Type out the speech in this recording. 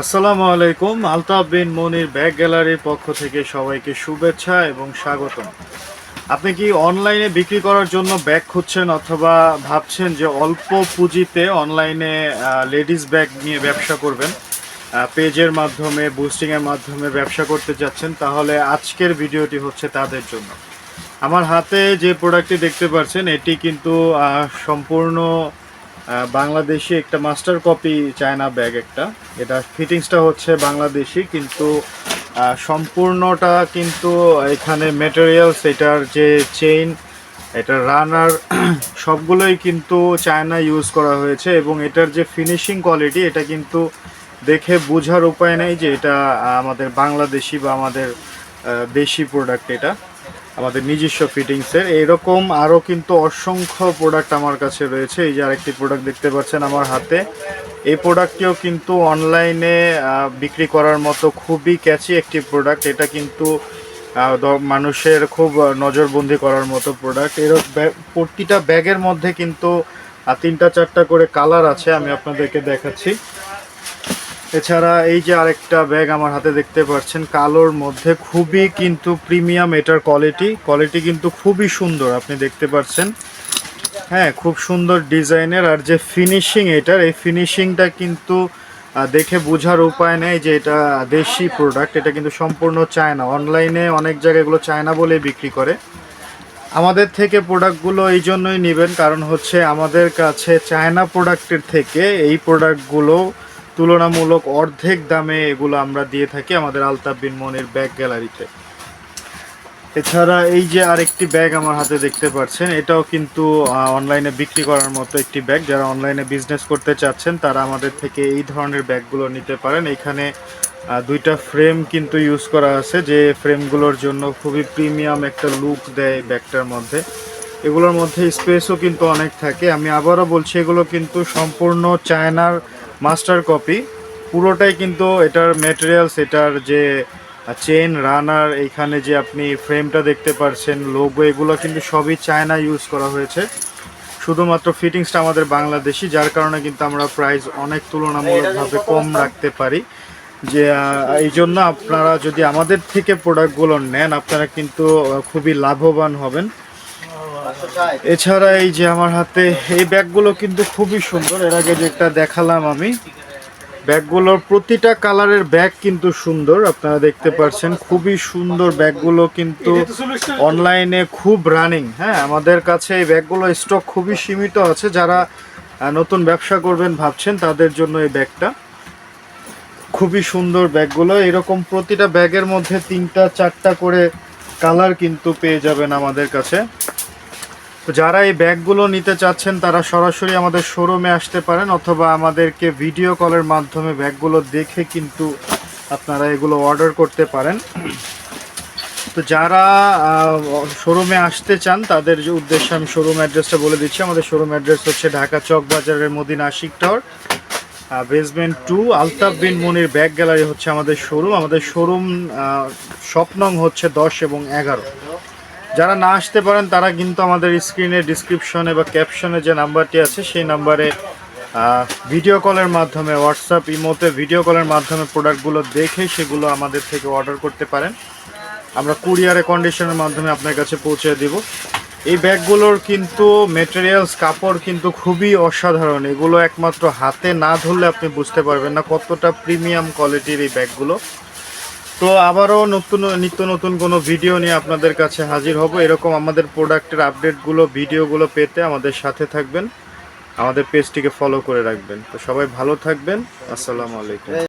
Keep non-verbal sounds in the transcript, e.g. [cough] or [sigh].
আসসালামু আলাইকুম, আলতাফ বিন মনির ব্যাগ গ্যালারির পক্ষ থেকে সবাইকে শুভেচ্ছা এবং স্বাগতম। আপনি কি অনলাইনে বিক্রি করার জন্য ব্যাগ খুঁজছেন অথবা ভাবছেন যে অল্প পুঁজিতে অনলাইনে লেডিস ব্যাগ নিয়ে ব্যবসা করবেন? পেজের মাধ্যমে বুস্টিংয়ের মাধ্যমে ব্যবসা করতে যাচ্ছেন, তাহলে আজকের ভিডিওটি হচ্ছে তাদের জন্য। আমার হাতে যে প্রোডাক্টটি দেখতে পাচ্ছেন, এটি কিন্তু সম্পূর্ণ বাংলাদেশি একটা মাস্টার কপি চায়না ব্যাগ একটা। এটা ফিটিংসটা হচ্ছে বাংলাদেশি, কিন্তু সম্পূর্ণটা কিন্তু এখানে মেটেরিয়ালস এটার যে চেইন এটা রানার [clears throat] সবগুলোই কিন্তু চায়না ইউজ করা হয়েছে এবং এটার যে ফিনিশিং কোয়ালিটি এটা কিন্তু দেখে বোঝার উপায় নেই যে এটা আমাদের বাংলাদেশি বা আমাদের দেশি প্রোডাক্ট এটা। আমাদের নিজস্ব ফিটিংসের। এরকম আরও কিন্তু অসংখ্য প্রোডাক্ট আমার কাছে রয়েছে। এই যে আরেকটি প্রোডাক্ট দেখতে পাচ্ছেন আমার হাতে। এই প্রোডাক্টটিও কিন্তু অনলাইনে বিক্রি করার মতো খুবই ক্যাচি একটি প্রোডাক্ট এটা কিন্তু মানুষের খুব নজরবন্দি করার মতো প্রোডাক্টের প্রতিটা ব্যাগের মধ্যে কিন্তু তিনটা চারটা করে কালার আছে। আমি আপনাদেরকে দেখাচ্ছি। এছাড়া এই যে আরেকটা ব্যাগ আমার হাতে দেখতে পাচ্ছেন, কালোর মধ্যে খুবই কিন্তু প্রিমিয়াম এটার কোয়ালিটি কোয়ালিটি কিন্তু খুবই সুন্দর, আপনি দেখতে পাচ্ছেন। হ্যাঁ খুব সুন্দর ডিজাইনের আর যে ফিনিশিং এটার, এই ফিনিশিংটা কিন্তু দেখে বোঝার উপায় নেই যে এটা দেশি প্রোডাক্ট এটা কিন্তু সম্পূর্ণ চায়না। অনলাইনে অনেক জায়গায় এগুলো চায়না বলে বিক্রি করে। আমাদের থেকে প্রোডাক্টগুলো এই জন্যই নেবেন, কারণ হচ্ছে আমাদের কাছে চায়না প্রোডাক্টের থেকে এই প্রোডাক্টগুলো তুলনামূলক অর্ধেক দামে এগুলো আমরা দিয়ে থাকি আমাদের আলতাফ বিন মনির ব্যাগ গ্যালারিতে। এছাড়া এই যে আরেকটি ব্যাগ আমার হাতে দেখতে পাচ্ছেন, এটাও কিন্তু অনলাইনে বিক্রি করার মতো একটি ব্যাগ। যারা অনলাইনে বিজনেস করতে চাচ্ছেন, তারা আমাদের থেকে এই ধরনের ব্যাগগুলো নিতে পারেন। এখানে দুইটা ফ্রেম কিন্তু ইউজ করা আছে, যে ফ্রেমগুলোর জন্য খুবই প্রিমিয়াম একটা লুক দেয় ব্যাগটার মধ্যে। এগুলোর মধ্যে স্পেসও কিন্তু অনেক থাকে। আমি আবারও বলছি, এগুলো কিন্তু সম্পূর্ণ চায়নার মাস্টার কপি। পুরোটাই কিন্তু এটার ম্যাটেরিয়ালস এটার যে চেন রানার এইখানে যে আপনি ফ্রেমটা দেখতে পারছেন লোগো এগুলো কিন্তু সবই চায়না ইউজ করা হয়েছে। শুধুমাত্র ফিটিংসটা আমাদের বাংলাদেশি, যার কারণে কিন্তু আমরা প্রাইস অনেক তুলনামূলকভাবে কম রাখতে পারি। যে এই জন্য আপনারা যদি আমাদের থেকে প্রোডাক্টগুলো নেন, আপনারা কিন্তু খুবই লাভবান হবেন। এছাড়া এই যে আমার হাতে এই ব্যাগগুলো কিন্তু খুবই সুন্দর। এর আগে যেটা দেখালাম আমি, ব্যাগগুলোর প্রতিটা কালারের ব্যাগ কিন্তু সুন্দর। আপনারা দেখতে পাচ্ছেন, খুবই সুন্দর ব্যাগগুলো কিন্তু অনলাইনে খুব রানিং। হ্যাঁ আমাদের কাছে এই ব্যাগগুলো স্টক খুবই সীমিত আছে। যারা নতুন ব্যবসা করবেন ভাবছেন, তাদের জন্য এই ব্যাগটা। খুবই সুন্দর ব্যাগগুলো। এরকম প্রতিটা ব্যাগের মধ্যে তিনটা, চারটা করে কালার কিন্তু পেয়ে যাবেন আমাদের কাছে। তো যারা এই ব্যাগগুলো নিতে চাচ্ছেন, তারা সরাসরি আমাদের শোরুমে আসতে পারেন অথবা আমাদেরকে ভিডিও কলের মাধ্যমে ব্যাগগুলো দেখে কিন্তু আপনারা এগুলো অর্ডার করতে পারেন। তো যারা শোরুমে আসতে চান, তাদের যে উদ্দেশ্যে আমি শোরুম অ্যাড্রেসটা বলে দিচ্ছি। আমাদের শোরুম অ্যাড্রেস হচ্ছে ঢাকা চক বাজারের Madina Ashiq tower basement two Altaf bin Monir bag gallery হচ্ছে আমাদের শোরুম। আমাদের শোরুম স্বপ্নং হচ্ছে দশ এবং এগারো। যারা না আসতে পারেন, তারা কিন্তু আমাদের স্ক্রিনে ডিসক্রিপশনে বা ক্যাপশনে যে নাম্বারটি আছে, সেই নাম্বারে ভিডিও কলের মাধ্যমে হোয়াটসঅ্যাপ ইমোতে ভিডিও কলের মাধ্যমে প্রোডাক্টগুলো দেখে সেগুলো আমাদের থেকে অর্ডার করতে পারেন। আমরা কুরিয়ারে কন্ডিশনের মাধ্যমে আপনার কাছে পৌঁছে দেব। এই ব্যাগগুলোর কিন্তু মেটেরিয়ালস কাপড় কিন্তু খুবই অসাধারণ। এগুলো একমাত্র হাতে না ধরলে আপনি বুঝতে পারবেন না কতটা প্রিমিয়াম কোয়ালিটির এই ব্যাগগুলো। তো আবারও নতুন, নিত্য নতুন কোনো ভিডিও নিয়ে আপনাদের কাছে হাজির হব। এরকম আমাদের প্রোডাক্টের আপডেটগুলো ভিডিওগুলো পেতে আমাদের সাথে থাকবেন। আমাদের পেজটিকে ফলো করে রাখবেন। তো সবাই ভালো থাকবেন। আসসালামু আলাইকুম।